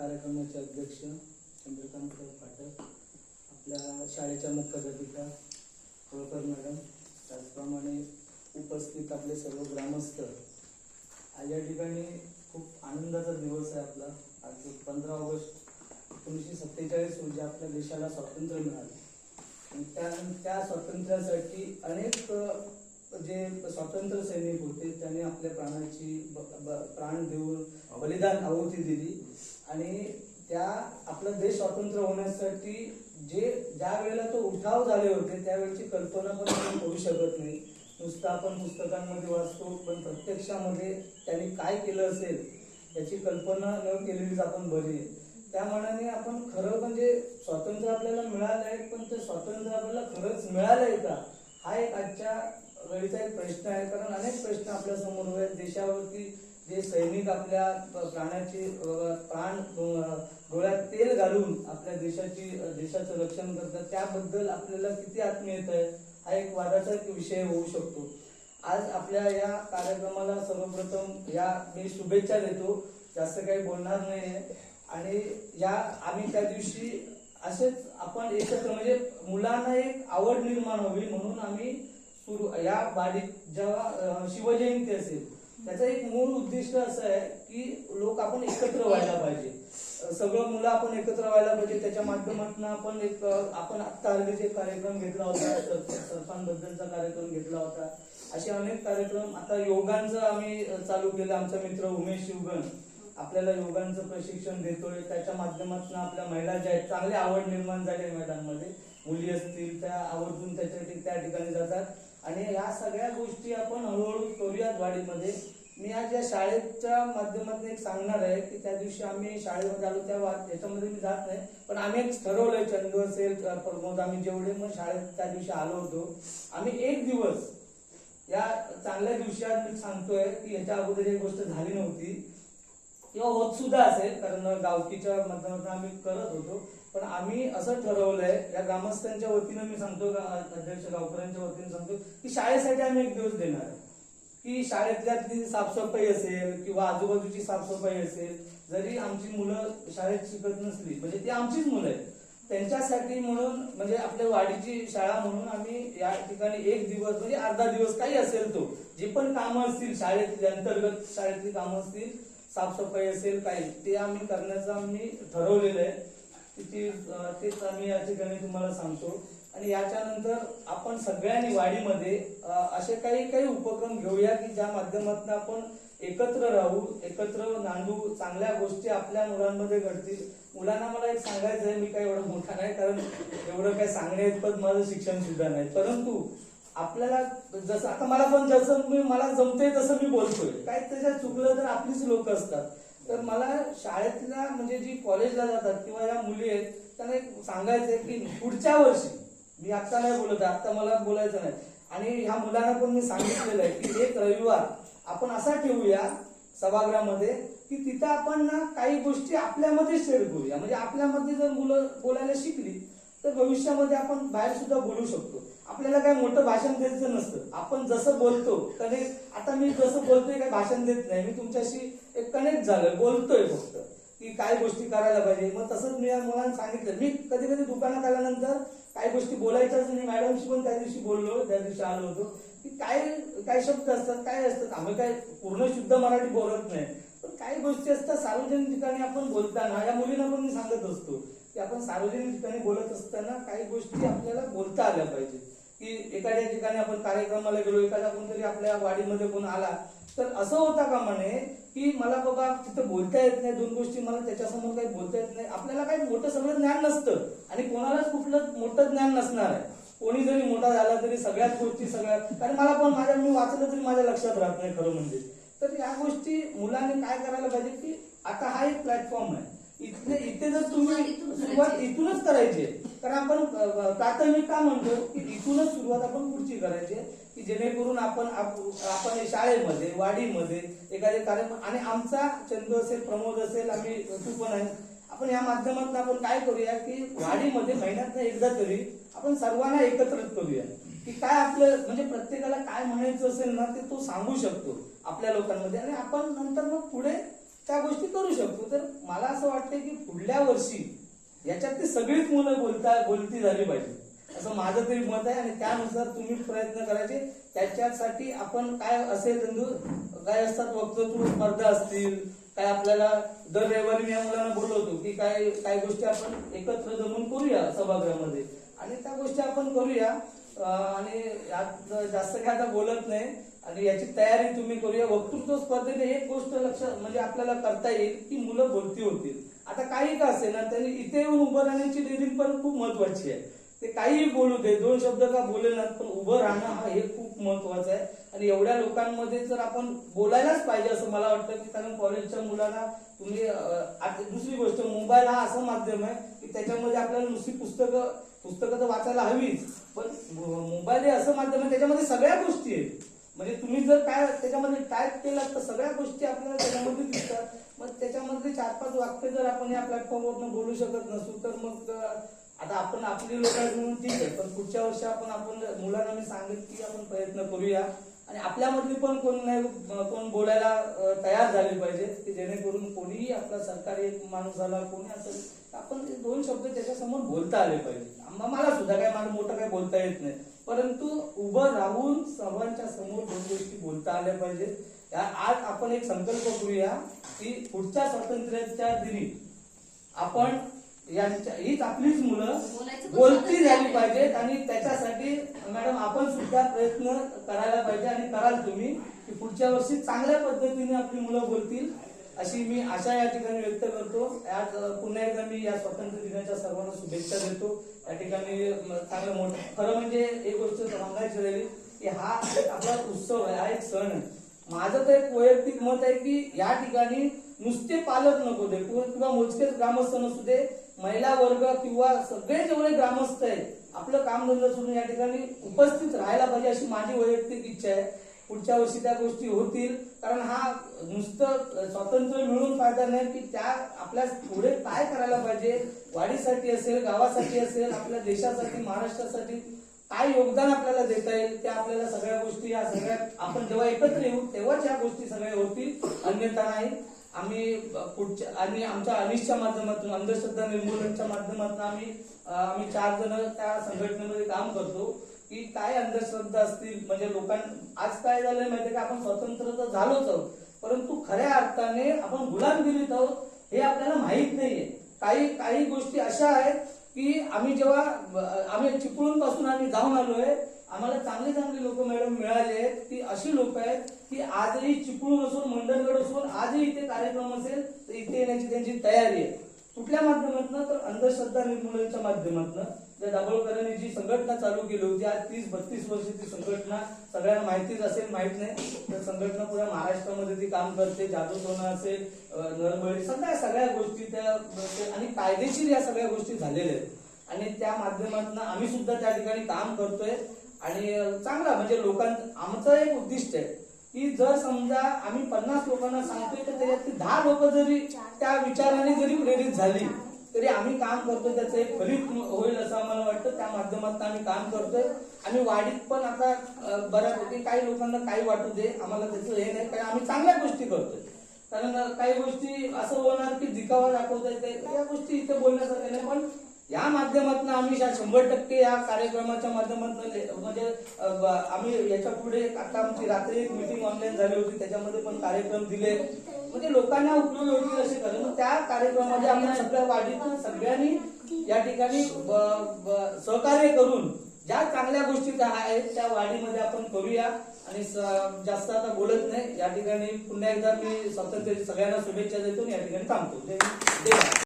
कार्यक्रमाचे अध्यक्ष चंद्रकांत पाठक आपल्या शाळेच्या मुख्याध्यापिका होळकर मॅडम त्याचप्रमाणे उपस्थित आपले सर्व ग्रामस्थ. आज या ठिकाणी खूप आनंदाचा दिवस आहे आपला. आज पंधरा ऑगस्ट एकोणीसशे सत्तेचाळीस रोजी आपल्या देशाला स्वातंत्र्य मिळाले. त्या त्या स्वातंत्र्यासाठी अनेक जे स्वातंत्र्य सैनिक होते त्यांनी आपल्या प्राणाची प्राण देऊन बलिदान आहुती दिली. आणि त्या आपला देश स्वतंत्र होण्यासाठी जे ज्या वेळेला तो उठाव झाले होते त्यावेळेची कल्पना पण आपण करू शकत नाही. नुसतं आपण पुस्तकांमध्ये वाचतो पण प्रत्यक्षामध्ये त्यांनी काय केलं असेल याची कल्पना न केलेलीच आपण बरी आहे. त्या मनाने आपण खरं म्हणजे स्वातंत्र्य आपल्याला मिळालं आहे पण ते स्वातंत्र्य आपल्याला खरंच मिळालं आहे का? हा एक आजच्या वेळीचा एक प्रश्न आहे. कारण अनेक प्रश्न आपल्यासमोर आहेत. देशावरती जे सैनिक आपल्या प- प्राण डोळ्यात तेल घालून आपल्या देशाची देशाचं रक्षण करतात त्याबद्दल आपल्याला किती आत्मीयता आहे हा एक वादाचा एक विषय होऊ शकतो. आज आपल्या या कार्यक्रमाला सर्वप्रथम या मी शुभेच्छा देतो जास्त काही बोलणार नाहीये आणि या आम्ही त्या दिवशी असेच आपण एकत्र म्हणजे मुलांना एक आवड निर्माण व्हावी म्हणून आम्ही सुरू या बाडीत जेव्हा शिवजयंती असेल त्याचं एक मूळ उद्दिष्ट असं आहे की लोक आपण एकत्र व्हायला पाहिजे. सगळं मुलं आपण एकत्र व्हायला पाहिजे. त्याच्या माध्यमातून आपण एक आपण आत्ता हल्ली जे कार्यक्रम घेतला होता सर- कार्यक्रम घेतला होता असे अनेक कार्यक्रम. आता योगांचं आम्ही चालू केलं. आमचा मित्र उमेश शिवगण आपल्याला योगांचं प्रशिक्षण देतोय. त्याच्या माध्यमातून आपल्या महिला ज्या आहेत चांगली आवड निर्माण झाली आहे मैदानमध्ये. मुली असतील त्या आवर्जून त्याच्या त्या ठिकाणी जातात. आणि या सगळ्या गोष्टी आपण हळूहळू करूयात वाडीमध्ये. मी आज या शाळेच्या माध्यमातून एक सांगणार आहे की त्या दिवशी आम्ही शाळेमध्ये आलो तेव्हा याच्यामध्ये मी जात नाही पण आम्ही एक ठरवलंय चंदू असेल प्रमोद आम्ही जेवढे मग शाळेत त्या दिवशी आलो होतो आम्ही एक दिवस या चांगल्या दिवशी मी सांगतोय की याच्या अगोदर एक गोष्ट झाली नव्हती. किंवा होत सुद्धा असेल कारण गावकीच्या माध्यमातून आम्ही करत होतो. पण आम्ही असं ठरवलंय या ग्रामस्थांच्या वतीनं मी सांगतो अध्यक्ष गावकऱ्यांच्या वतीनं सांगतो की शाळेसाठी आम्ही एक दिवस देणार आहे. की शाळेतल्या साफसफाई असेल किंवा आजूबाजूची साफसफाई असेल जरी आमची मुलं शाळेत शिकत नसली म्हणजे ती आमचीच मुलं आहेत. त्यांच्यासाठी म्हणून म्हणजे आपल्या वाडीची शाळा म्हणून आम्ही या ठिकाणी एक दिवस म्हणजे अर्धा दिवस काही असेल तो जे पण कामं असतील शाळेतली अंतर्गत शाळेतली कामं असतील साफसफाई असेल काही ते आम्ही करण्याचं आम्ही ठरवलेलं आहे. ती तेच आम्ही या ठिकाणी तुम्हाला सांगतो. आणि याच्यानंतर आपण सगळ्यांनी वाडीमध्ये असे काही काही उपक्रम घेऊया की ज्या माध्यमातून आपण एकत्र राहू एकत्र नांदू. चांगल्या गोष्टी आपल्या मुलांमध्ये घडतील. मुलांना मला एक सांगायचं आहे मी काही एवढा मोठा नाही कारण एवढं काही सांगणे इतपत माझं शिक्षण सुद्धा नाही. परंतु आपल्याला जसं आता मला पण जसं मी मला जमते तसं मी बोलतोय. काय त्याच्यात चुकलं तर आपलीच लोक असतात. तर मला शाळेतल्या म्हणजे जी कॉलेजला जातात किंवा या मुली आहेत त्यांना एक सांगायचं आहे की पुढच्या वर्षी मी आत्ता नाही बोलत आहे आत्ता मला बोलायचं नाही. आणि ह्या मुलांना पण मी सांगितलेलं आहे की एक रविवार आपण असा ठेवूया सभागृहामध्ये की तिथं आपण ना काही गोष्टी आपल्यामध्ये शेअर करूया. म्हणजे आपल्यामध्ये जर मुलं बोलायला शिकली तर भविष्यामध्ये आपण बाहेर सुद्धा बोलू शकतो. आपल्याला काही मोठं भाषण द्यायचं नसतं. आपण जसं बोलतो कधी आता मी जसं बोलतोय काही भाषण देत नाही. मी तुमच्याशी एक कनेक्ट झालं बोलतोय फक्त. की काय गोष्टी करायला पाहिजे. मग तसंच मी या मुलांना सांगितलं. मी कधी कधी दुकानात आल्यानंतर काही गोष्टी बोलायच्याच नाही. मॅडमशी पण त्या दिवशी बोललो त्या दिवशी आलो होतो. की काय काय शब्द असतात काय असतात? आम्ही काय पूर्ण शुद्ध मराठी बोलत नाही. पण काही गोष्टी असतात सार्वजनिक ठिकाणी आपण बोलताना या मुलींना पण मी सांगत असतो. की आपण सार्वजनिक ठिकाणी बोलत असताना काही गोष्टी आपल्याला बोलता आल्या पाहिजे की एखाद्या ठिकाणी आपण कार्यक्रमाला गेलो एखादा कोणतरी आपल्या वाडीमध्ये कोण आला तर असं होता का म्हणे की मला बाबा तिथं बोलता येत नाही दोन गोष्टी मला त्याच्यासमोर काही बोलता येत नाही. आपल्याला काही मोठं सगळं ज्ञान नसतं. आणि कोणालाच कुठलं मोठं ज्ञान नसणार आहे. कोणी जरी मोठा झाला तरी सगळ्याच गोष्टी सगळ्या कारण मला पण माझ्या मी वाचलं तरी माझ्या लक्षात राहत नाही खरं म्हणजे. तर या गोष्टी मुलांनी काय करायला पाहिजे की आता हा एक प्लॅटफॉर्म आहे. इथे इथे जर तुम्ही सुरुवात इथूनच करायची कारण आपण प्राथमिक का म्हणतो की इथूनच सुरुवात आपण पुढची करायची आहे. की जेणेकरून आपण आपण शाळेमध्ये वाडीमध्ये एखादे कार्यक्रम आणि आमचा चंदू असेल प्रमोद असेल आम्ही तू पण आहे आपण या माध्यमातून आपण काय करूया की वाडीमध्ये महिन्यात एकदा तरी आपण सर्वांना एकत्रित करूया. की काय आपलं म्हणजे प्रत्येकाला काय म्हणायचं असेल ना ते तो सांगू शकतो आपल्या लोकांमध्ये आणि आपण नंतर मग पुढे त्या गोष्टी करू शकतो. तर मला असं वाटतं की पुढल्या वर्षी याच्यात ती सगळीच मुलं बोलता बोलती झाली पाहिजे. असं माझं तरी मत आहे आणि त्यानुसार तुम्ही प्रयत्न करायचे. त्याच्यासाठी आपण काय असेल धंदू काय असतात वक्तृत्व स्पर्धा असतील काय आपल्याला दर रविवारी मी या मुलांना बोलवतो की काय काय गोष्टी आपण एकत्र जमून करूया सभागृहामध्ये. आणि त्या गोष्टी आपण करूया. आणि यात जास्त काय आता बोलत नाही. आणि याची तयारी तुम्ही करूया. वक्तृत्व स्पर्धेने एक गोष्ट लक्ष म्हणजे आपल्याला करता येईल की मुलं बोलती होतील. आता काही का असेल ना त्यांनी इथे येऊन उभं राहण्याची डेअरिंग पण खूप महत्वाची आहे. ते काहीही बोलू दे दोन शब्द का बोलेनात पण उभं राहणं हा हे खूप महत्वाचं आहे. आणि एवढ्या लोकांमध्ये जर आपण बोलायलाच पाहिजे असं मला वाटतं की कारण कॉलेजच्या मुलांना तुम्ही दुसरी गोष्ट मोबाईल हा असं माध्यम आहे की त्याच्यामध्ये आपल्याला नुसती पुस्तकं पुस्तकं तर वाचायला हवीच. पण मोबाईल हे असं माध्यम आहे त्याच्यामध्ये सगळ्या गोष्टी आहेत. म्हणजे तुम्ही जर काय त्याच्यामध्ये टाईप केलं तर सगळ्या गोष्टी आपल्याला त्याच्यामध्ये दिसतात. मग त्याच्यामध्ये चार पाच वाक्य जर आपण या प्लॅटफॉर्मवरून बोलू शकत नसू तर मग आता आपण आपली लोक म्हणून ठीक आहे पण पुढच्या वर्षी आपण आपण मुलांना मी सांगेन की आपण प्रयत्न करूया. आणि आपल्यामधली पण कोण नाही कोण बोलायला तयार झाले पाहिजे की जेणेकरून कोणीही आपला सरकारी एक माणूस झाला कोणी असेल आपण दोन शब्द त्याच्यासमोर बोलता आले पाहिजे. मला सुद्धा काय मला मोठं काय बोलता येत नाही. परंतु उभं राहून सर्वांच्या समोर दोन गोष्टी बोलता आल्या पाहिजेत आज आपण एक संकल्प करूया की पुढच्या स्वातंत्र्याच्या दिनी आपण यांच्या हीच आपलीच मुलं. बोलती झाली. पाहिजेत आणि त्याच्यासाठी मॅडम आपण सुद्धा प्रयत्न करायला पाहिजे आणि कराल तुम्ही की पुढच्या वर्षी चांगल्या पद्धतीने आपली मुलं बोलतील अशी मी आशा या ठिकाणी व्यक्त करतो. आज पुन्हा एकदा मी या स्वातंत्र्य दिनाच्या सर्वांना शुभेच्छा देतो. या ठिकाणी चांगलं मोठं खरं म्हणजे एक गोष्ट सांगायची राहिली की हा आपला उत्सव आहे हा एक सण आहे. माझं तर एक वैयक्तिक मत आहे की या ठिकाणी नुसते पालक नको दे किंवा मोजकेच ग्रामस्थ नसू दे. महिला वर्ग किंवा सगळे जेवढे ग्रामस्थ आहेत आपलं कामधंदा सोडून या ठिकाणी उपस्थित राहायला पाहिजे अशी माझी वैयक्तिक इच्छा आहे. पुढच्या वर्षी त्या गोष्टी होतील. कारण हा नुसतं स्वातंत्र्य मिळून फायदा नाही की त्या आपल्या पुढे काय करायला पाहिजे. वाढीसाठी असेल गावासाठी असेल आपल्या देशासाठी महाराष्ट्रासाठी काय योगदान आपल्याला देता येईल त्या आपल्याला सगळ्या गोष्टी या सगळ्या आपण जेव्हा एकत्र येऊ तेव्हाच या गोष्टी सगळ्या होतील. अन्यथा नाही. आम्ही पुढच्या आणि आमच्या अनिशच्या माध्यमातून अंधश्रद्धा निर्मूलनच्या माध्यमातून आम्ही आम्ही चार जण त्या संघटनेमध्ये काम करतो. की काय अंधश्रद्धा असतील म्हणजे लोकां आज काय झालंय माहितीये का? आपण स्वतंत्र तर झालोच आहोत परंतु खऱ्या अर्थाने आपण गुलामगिरीत आहोत हे आपल्याला माहीत नाहीये. काही काही गोष्टी अशा आहेत की आम्ही जेव्हा आम्ही चिपळूणपासून आम्ही जाऊन आलोय आम्हाला चांगले चांगले लोक मॅडम मिळाले आहेत. की अशी लोक आहेत की आजही चिपळूण असून मंडणगड असून आजही इथे कार्यक्रम असेल तर इथे येण्याची त्यांची तयारी आहे. कुठल्या माध्यमातून? तर अंधश्रद्धा निर्मूलनच्या माध्यमातून. त्या दाभोळकरांनी जी संघटना चालू केली होती आज तीस बत्तीस वर्ष ती संघटना सगळ्यांना माहितीच असेल माहीत नाही. तर संघटना पुऱ्या महाराष्ट्रामध्ये ती काम करते जादू सोनं असेल नरबळी सगळ्या सगळ्या गोष्टी त्या म्हणजे आणि कायदेशीर या सगळ्या गोष्टी झालेल्या आहेत. आणि त्या माध्यमातून आम्ही सुद्धा त्या ठिकाणी काम करतोय. आणि चांगला म्हणजे लोकां आमचं एक उद्दिष्ट आहे की जर समजा आम्ही पन्नास लोकांना सांगतोय तर त्याच्यात दहा लोक जरी त्या विचाराने जरी प्रेरित झाली तरी आम्ही काम करतोय त्याचं एक फलित होईल असं आम्हाला वाटतं. त्या माध्यमातून आम्ही काम करतोय. आणि वाढीत पण आता बऱ्यापैकी काही लोकांना काही वाटू दे. आम्हाला त्याचं हे नाही कारण आम्ही चांगल्या गोष्टी करतोय. कारण काही गोष्टी असं होणार की दिखावा दाखवता येते या गोष्टी इथे बोलण्यासारख्या नाही. पण या माध्यमातून आम्ही शंभर टक्के या कार्यक्रमाच्या माध्यमातून म्हणजे आम्ही याच्यापुढे आता आमची रात्री एक मिटिंग ऑनलाईन झाली होती त्याच्यामध्ये पण कार्यक्रम दिले. म्हणजे लोकांना उपयोग होतील असे करे मग त्या कार्यक्रमामध्ये आपण सगळ्या वाढीतून सगळ्यांनी या ठिकाणी सहकार्य करून ज्या चांगल्या गोष्टी आहेत त्या वाढीमध्ये आपण करूया. आणि जास्त आता बोलत नाही. या ठिकाणी पुन्हा एकदा मी स्वातंत्र्य सगळ्यांना शुभेच्छा देतो या ठिकाणी थांबतो.